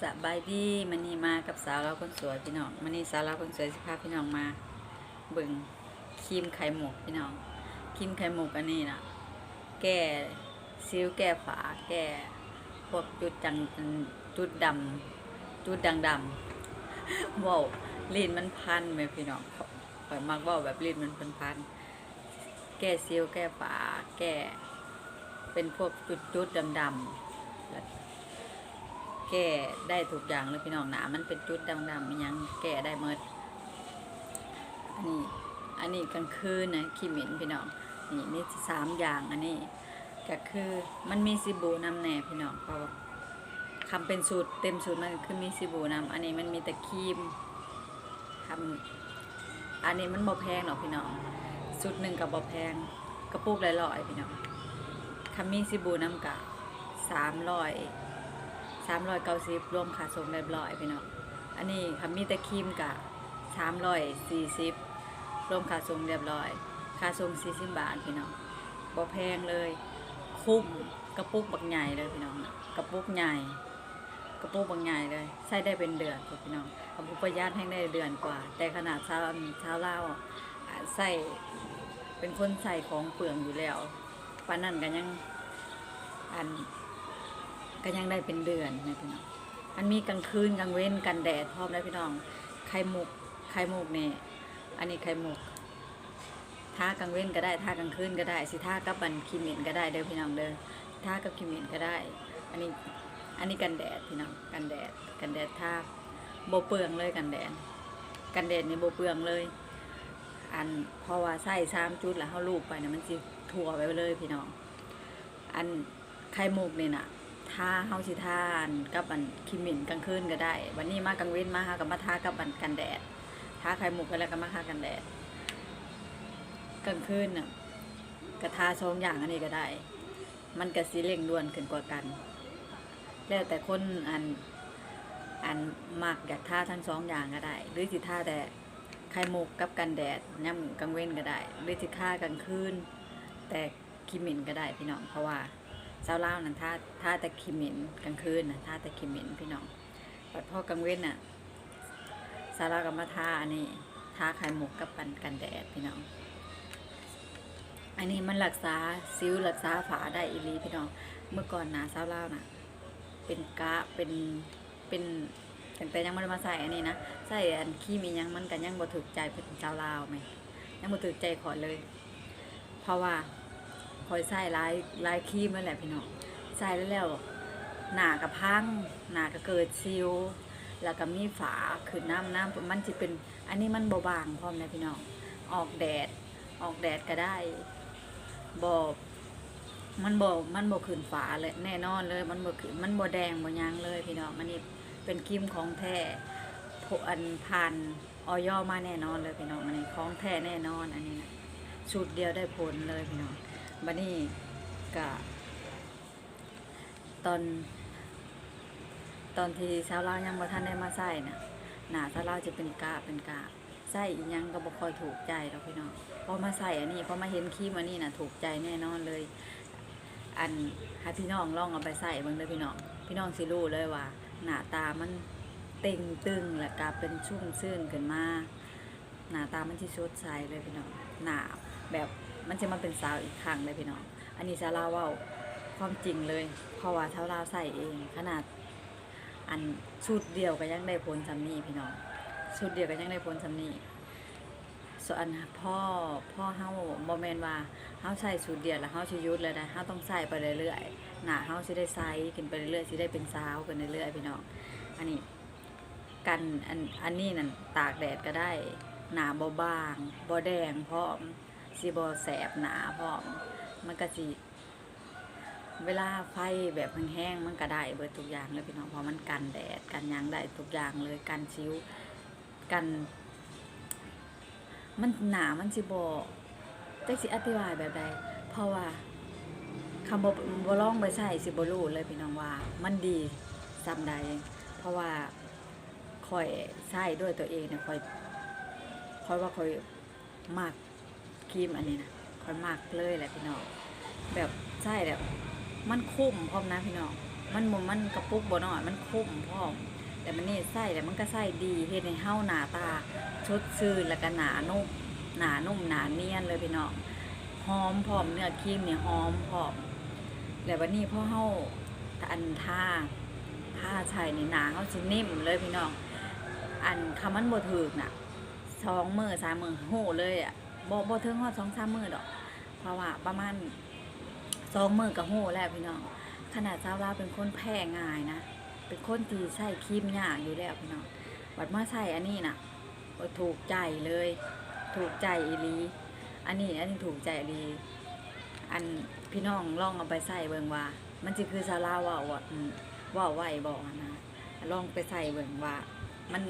สบายดีมันนี่มากับสาวเราคนสวยพี่น้องมันนี่สาวเราคนสวยสิพาพี่น้องมาเบิ่งครีมไข่หมกพี่น้องครีมไข่หมกอันนี้นะแก้ซิ้วแก้ฝาแก้พวกจุดจังจุดดำจุดดังดำว้าวลิ้นมันพันไหมพี่น้องข่อยมักว่าแบบลิ้นมันพันพันแก้ซิ้วแก้ฝาแก้เป็นพวกจุดจุดดำดำ แก้ได้ทุกอย่างเลยพี่น้องหนามันเป็นจุดดำๆมันยังแก้ได้เมดอันนี้อันนี้กลางคืนนะขี้เหม็นพี่น้องนี่มีสามอย่างอันนี้ก็คือมันมีซิบูนำแหน่พี่น้องเพราะว่าคำเป็นสูตรเต็มสูตรมันคือมีซิบูนำอันนี้มันมีแต่ครีมทำอันนี้มันบ่แพงหรอกพี่น้องสูตรหนึ่งกับบ่แพงกระปุกละร้อยพี่น้องคำมีซิบูนำกะสามร้อย สามร้อยเก้าสิบรวมค่าส่งเรียบร้อยพี่น้องอันนี้ค่ะมีแต่ครีมกะสามร้อยสี่สิบรวมค่าส่งเรียบร้อย ค่าส่งสี่สิบบาทพี่น้องบ่แพงเลย คุ้มกระปุกบักใหญ่เลยพี่น้องกระปุกใหญ่กระปุกบักใหญ่เลยใส่ได้เป็นเดือนพี่น้องกระปุกประหยัดให้ได้เดือนกว่า แต่ขนาดเช้าเช้าเล่าใส่เป็นคนใส่ของเปลืองอยู่แล้วปานนั้นก็ยังอัน ก็ยังได้เป็นเดือนนะพี่น้องมันมีกลางคืนกลางเว้นกันแดดพร้อมได้พี่น้องไข่มุกไข่มุกเนี่ยอันนี้ไข่มุกท่ากลางเว้นก็ได้ท่ากลางคืนก็ได้ สิท่ากับบันคิมินก็ได้เด้อพี่น้องเด้อท่ากับคิมินก็ได้ อันนี้อันนี้กันแดดพี่น้องกันแดดกันแดดท่าโบเปลืองเลยกันแดด กันแดดนี่โบเปลืองเลย อันเพราะว่าใส่สามจุดแล้วเขาลูกไปเนี่ยมันสิทั่วไปเลยพี่น้อง อันไข่มุกเนี่ยน่ะ ทาเฮาสิทานกับอันคิมินกลางคืนก็ได้ วันนี้มากลางเว้นมาหากับมาทากับอันกันแดดทาไข่มุกไปแล้วก็มาทากันแดดกลางคืนน่ะก็ทาสองอย่างอันนี้ก็ได้ มันก็สิเร่งด่วนขึ้นกว่ากัน แล้วแต่คนอันอันมักอยากทาทั้งสองอย่างก็ได้ หรือสิทาแต่ไข่มุกกับกันแดดย่ำกลางเว้นก็ได้ หรือสิทากลางคืนแต่คิมินก็ได้พี่น้องเพราะว่า เช้าเล่าวนั่นท่าท่าต่คิมเหมินกลางคืนนะท่าต่คิมเหมินพี่น้องปัดพ่อกลางเว้นน่ะสารากับมาทาอันนี้ท่าไข่หมกกับปันกันแดดพี่น้อง อันนี้มันรักษาซิ้วรักษาฝาได้อีลีพี่น้อง เมื่อก่อนนะเช้าเล่าวน่ะ เป็นกะเป็นเป็นตั้งแต่ยังไม่ได้มาใส่อันนี้นะใส่อันขี้มียังมันกันยังบ่ถูกใจเป็นเจ้าลาวไหมยังบ่ถูกใจขอเลย เพราะว่า คอยใส่ลายลายครีมนั่นแหละพี่น้องใส่แล้วแล้วหนากับพังหนาก็เกิดซิวแล้วก็มีฝาขึ้นน้ำน้ำมันจะเป็น อันนี้มันเบาบางพร้อมนะพี่น้องออกแดดออกแดดก็ได้บอบมันบอมันบอขึ้นฝาเลยแน่นอนเลยมันบอขึ้นมันบอแดงบอยังเลยพี่น้องอันนี้เป็นครีมของแท้พอันผ่านออยอมาแน่นอนเลยพี่น้องอันนี้ของแท้แน่นอนอันนี้นะสูตรเดียวได้ผลเลยพี่น้อง บันนี้กะตอน ตอนที่ชาวลาวยังบ่ทันได้มาใส่น่ะหนาชาวลาวจะเป็นกาเป็นกาใส่อีหยังก็บ่ค่อยถูกใจหรอกพี่น้องพอมาใส่อันนี้พอมาเห็นครีมอันนี้น่ะถูกใจแน่นอนเลย อันให้พี่น้องลองเอาไปใส่บิ่งเด้อพี่น้องพี่น้องสิรู้เลยว่า หน้าตามันเต่งตึงแล้วก็เป็นชุ่มชื่นขึ้นมาหน้าตามันสิสดใสเลยพี่น้องหน้าแบบ มันจะมาเป็นสาวอีกครั้งเลยพี่น้อง อันนี้จะเล่าว่าความจริงเลย เพราะว่าเท้าลาวใส่เอง ขนาด อันชุดเดียวก็ยังได้ผลสำนีพี่น้องชุดเดียวก็ยังได้ผลสำนีส่วนพ่อพ่อเฮาบ่แม่นว่าเฮาใส่ชุดเดียวแล้วเฮาสิยุดเลยนะเฮาต้องใส่ไปเรื่อยๆหน้าเฮาสิได้ใสขึ้นไปเรื่อยๆสิได้เป็นสาวขึ้นเรื่อยๆพี่น้องอันนี้กันอันอันนี้นั่นตากแดดก็ได้ หนาบ่บางบ่แดงพร้อม สิบแสบหนาพร้อม มันก็สิเวลาไฟแบบแห้งๆมันก็ได้เบิดทุกอย่างเลยพี่น้องเพราะมันกันแดดกันยังได้ทุกอย่างเลยกันชิวกัน มันหนามันสิบจักสิอธิบายแบบใดเพราะว่าคำบ่บ่ลองไปใส่สิบ่รู้เลยพี่น้องว่า มันดีซ้ำใดเพราะว่าคอยใส่ด้วยตัวเองเนี่ยคอยคอยว่าคอยมาก ครีมอันนี้นะค่อยมากเลยแหละพี่น้องแบบใช่แบบมันคุ้มพร้อมนะพี่น้องมันบ่มันกระปุกบ่น้อยมันคุ้มพร้อม แต่มันนี่ใส่แล้วมันก็ใส่ดีเฮ็ดในเห้าหนาตาชดชื่นแล้วก็หนานุ่มหนานุ่มหนาเนียนเลยพี่น้องหอมพร้อมเนื้อครีมเนี่ยหอมพร้อมแล้ววันนี้พอเฮาอันท่าท่าใส่นี่หนาเฮาสินิ่มเลยพี่น้อง อันคำมันบ่ถูกน่ะสองมือสามมือโหเลยอะ บ่บ่ถึงฮอดสองสามมือดอก เพราะว่าประมาณสองมือกับโหแล้วพี่น้อง ขนาดเจ้าลาวเป็นคนแพ้ง่ายนะ เป็นคนที่ใส่ครีมยากอยู่แล้วพี่น้องบัดมาใส่อันนี้น่ะถูกใจเลย ถูกใจอีลีอันนี้อันนี้ถูกใจอีลีอันพี่น้องลองเอาไปใส่เบิ่งว่า มันจะคือซาลาว่าอะอืมเว่าไหวบอกนะลองไปใส่เบิ่งว่า มัน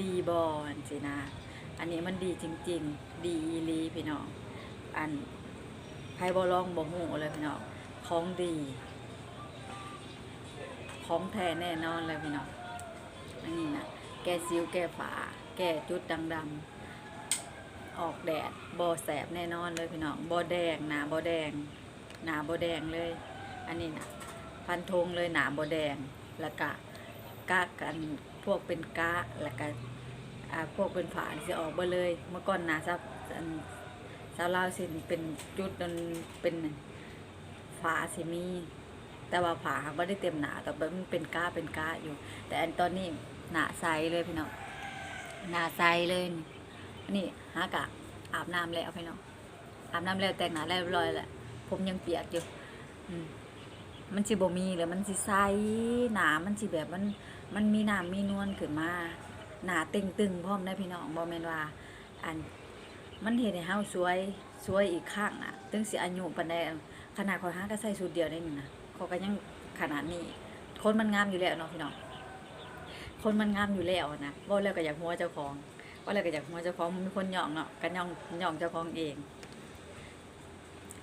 ดีบออันสินะ อันนี้มันดีจริง ๆ ดีอีลีพี่น้อง อันไพบอลองบ่หูเลยพี่น้อง ของดี ของแท้แน่นอนเลยพี่น้อง อันนี้นะแก้ซิวแก้ฝา แก้จุดดำๆออกแดดบอแสบแน่นอนเลยพี่น้องบอแดงหนาบอแดงหนาบอแดงเลย อันนี้นะพันธงเลยหนาบอแดงแล้วก็กะกันพวกเป็นกะแล้วก็ อ่าพวกเป็นฝาจะออกเบเลย เมื่อก่อนหนาซับอันสาวลาวสิเป็นจุดนันเป็นฝาสิมี แต่ว่าผาไม่ได้เต็มหนาแต่มันเป็นก้าเป็นก้าอยู่ แต่อันตอนนี้หนาใสเลยพี่น้องหนาใสเลยนี่อันนี่ฮากะอาบน้ำแล้วพี่น้องอาบน้ำแล้วแต่งหน้าแล้วเรียบร้อยแหละผมยังเปียกอยู่อืมมันสิบ่มีเลยมันสิใสหนามันสิแบบมันมันมีน้ำมีนวลขึ้นมา หนาตึงตึงๆพร้อมได้พี่น้องบ่แมนว่า อันมันเห็นให้เฮาสวยสวยอีกข้างอะถึงสิอายุปานใดขนาดขอยหาก็ใส่ชุดเดียวได้นี่นะเขาก็ยังขนาดนี้ คนมันงามอยู่แล้วเนาะพี่น้องคนมันงามอยู่แล้วนะว่าแล้วก็อยากหัวเจ้าของว่าแล้วก็อยากหัวเจ้าของมันมีคนหยองเนาะกันย่องหยองเจ้าของเอง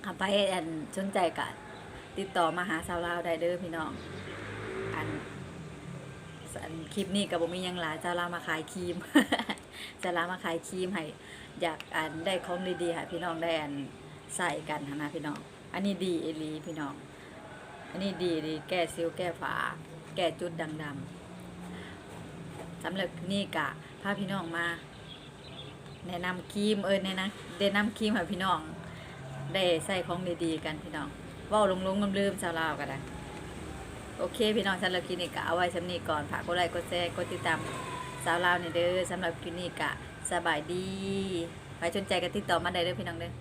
ขับไปอันสนใจกัติดต่อมาหาสาวลาวได้เด้อพี่น้อง คลิปนี้กับบ่มียังหลายสาวลามาขายครีมสาวลามาขายครีมให้อยากอันได้ของดีๆให้พี่น้องได้อันใส่กันนะพี่น้อง อันนี้ดีเอลีพี่น้อง อันนี้ดีดีแก้ซิวแก้ฝา แก้จุดดังดำสำหรับนี่กะพาพี่น้องมา แนะนำครีมเออแนะนำแนะนำครีมให้พี่น้อง ได้ใส่ของดีๆกันพี่น้องว่าลงลงๆลืมๆชาวลาวก็ได้ โอเค พี่น้องสำหรับคลินิกกะเอาไว้สำนีก่อนฝากกดไลค์กดแชร์กดติดตามสาวลาวนี่เด้อสำหรับคลินิกกะสบายดีใครสนใจก็ติดต่อมาได้เด้อพี่น้องเด้อ